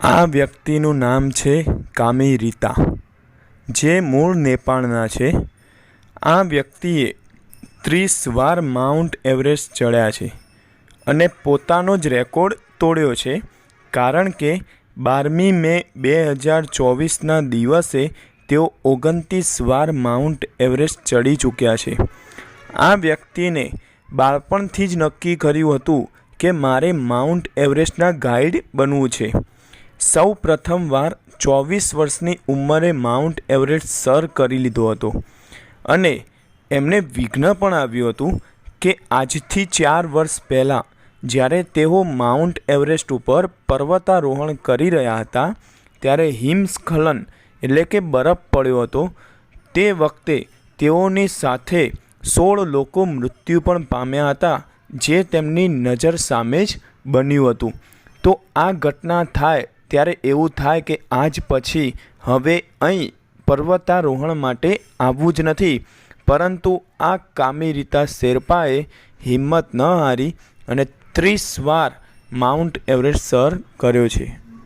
આ વ્યક્તિનું નામ છે કામી રીતા. જે મૂળ નેપાળના છે. આ વ્યક્તિએ ત્રીસ વાર માઉન્ટ એવરેસ્ટ ચડ્યા છે અને પોતાનો જ રેકોર્ડ તોડ્યો છે કારણ કે બારમી મે બે હજાર ચોવીસના દિવસે તેઓ ઓગણત્રીસ વાર માઉન્ટ એવરેસ્ટ ચડી ચૂક્યા છે. આ વ્યક્તિને બાળપણથી જ નક્કી કર્યું હતું કે મારે માઉન્ટ એવરેસ્ટના ગાઈડ બનવું છે. સૌ પ્રથમવાર ચોવીસ વર્ષની ઉંમરે માઉન્ટ એવરેસ્ટ સર કરી લીધો હતો. અને એમને વિઘ્ન પણ આવ્યું હતું કે આજથી ચાર વર્ષ પહેલાં જ્યારે તેઓ માઉન્ટ એવરેસ્ટ ઉપર પર્વતારોહણ કરી રહ્યા હતા, ત્યારે હિમસ્ખલન એટલે કે બરફ પડ્યો હતો, તે વખતે તેઓની સાથે સોળ લોકો મૃત્યુ પણ પામ્યા હતા, જે તેમની નજર સામે જ બન્યું હતું. તો આ ઘટના થાય ત્યારે એવું થાય કે આજ પછી હવે અહીં પર્વતારોહણ માટે આવવું જ નથી. પરંતુ આ કામી રીતા શેરપાએ હિંમત ન હારી અને ત્રીસ વાર માઉન્ટ એવરેસ્ટ સર કર્યો છે.